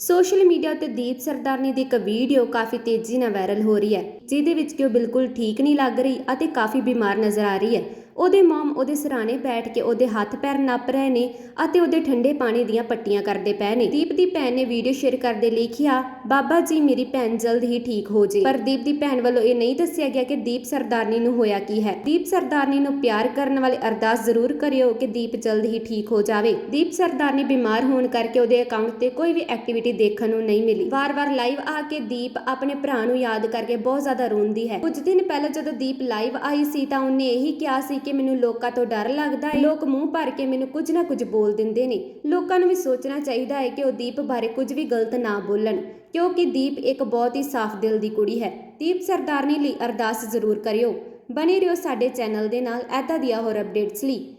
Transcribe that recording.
Social media ਤੇ ਦੀਪ ਸਰਦਾਰਨੀ ਦੀ ਇੱਕ video ਕਾਫੀ ਤੇਜ਼ੀ ਨਾਲ ਵਾਇਰਲ ਹੋ ਰਹੀ ਹੈ, ਜਿਹਦੇ ਵਿੱਚ ਕਿ ਉਹ ਬਿਲਕੁਲ ਠੀਕ ਨਹੀਂ ਲੱਗ ਰਹੀ ਅਤੇ ਕਾਫੀ ਬਿਮਾਰ ਨਜ਼ਰ ਆ ਰਹੀ ਹੈ। ਉਹਦੇ ਮਮ ਉਹਦੇ ਸਿਰਾਣੇ ਬੈਠ ਕੇ ਉਹਦੇ ਹੱਥ ਪੈਰ ਨੱਪ ਰਹੇ ਨੇ ਅਤੇ ਉਹਦੇ ਠੰਡੇ ਪਾਣੀ ਦੀਆਂ ਪੱਟੀਆਂ ਕਰਦੇ ਪਏ ਨੇ। ਦੀਪ ਦੀ ਭੈਣ ਨੇ ਵੀਡੀਓ ਸ਼ੇਅਰ ਕਰਦੇ ਲਿਖਿਆ ਬਾਬਾ ਜੀ, ਮੇਰੀ ਭੈਣ ਜਲਦ ਹੀ ਠੀਕ ਹੋ ਜੇ। ਪਰ ਦੀਪ ਦੀ ਭੈਣ ਵੱਲੋਂ ਇਹ ਨਹੀਂ ਦੱਸਿਆ ਗਿਆ ਕਿ ਦੀਪ ਸਰਦਾਰਨੀ ਨੂੰ ਹੋਇਆ ਕੀ ਹੈ। ਦੀਪ ਸਰਦਾਰਨੀ ਨੂੰ ਪਿਆਰ ਕਰਨ ਵਾਲੇ ਅਰਦਾਸ ਜ਼ਰੂਰ ਕਰਿਓ ਕਿ ਦੀਪ ਜਲਦ ਹੀ ਠੀਕ ਹੋ ਜਾਵੇ। ਦੀਪ ਸਰਦਾਰਨੀ ਬਿਮਾਰ ਹੋਣ ਕਰਕੇ ਉਹਦੇ ਅਕਾਊਂਟ ਤੇ ਕੋਈ ਵੀ ਐਕਟੀਵਿਟੀ ਦੇਖਣ ਨੂੰ ਨਹੀਂ ਮਿਲੀ। ਵਾਰ-ਵਾਰ ਲਾਈਵ ਆ ਕੇ ਦੀਪ ਆਪਣੇ ਭਰਾ ਨੂੰ ਯਾਦ ਕਰਕੇ ਬਹੁਤ ਜ਼ਿਆਦਾ ਰੋਂਦੀ ਹੈ। ਕੁਝ ਦਿਨ ਪਹਿਲਾਂ ਜਦੋਂ ਦੀਪ ਲਾਈਵ ਆਈ ਸੀ ਤਾਂ ਉਹਨੇ ਇਹੀ ਕਿਹਾ ਸੀ ਕਿ ਮੈਨੂੰ ਲੋਕਾਂ ਤੋਂ ਡਰ ਲੱਗਦਾ ਹੈ ਲੋਕ ਮੂੰਹ ਭਰ ਕੇ ਮੈਨੂੰ ਕੁਝ ਨਾ ਕੁਝ ਬੋਲ ਦਿੰਦੇ ਨੇ। ਲੋਕਾਂ ਨੂੰ ਵੀ ਸੋਚਣਾ ਚਾਹੀਦਾ ਹੈ ਕਿ ਉਹ ਦੀਪ ਬਾਰੇ ਕੁਝ ਵੀ ਗਲਤ ਨਾ ਬੋਲਣ। ਕਿਉਂਕਿ ਦੀਪ ਇੱਕ ਬਹੁਤ ਹੀ ਸਾਫ਼ ਦਿਲ ਦੀ ਕੁੜੀ ਹੈ। ਦੀਪ ਸਰਦਾਰਨੀ ਲਈ ਅਰਦਾਸ ਜ਼ਰੂਰ ਕਰਿਓ। ਬਨੇ ਰਹੋ ਸਾਡੇ ਚੈਨਲ ਦੇ ਨਾਲ। ਐਦਾਂ ਦੀਆਂ ਹੋਰ ਅਪਡੇਟਸ ਲਈ।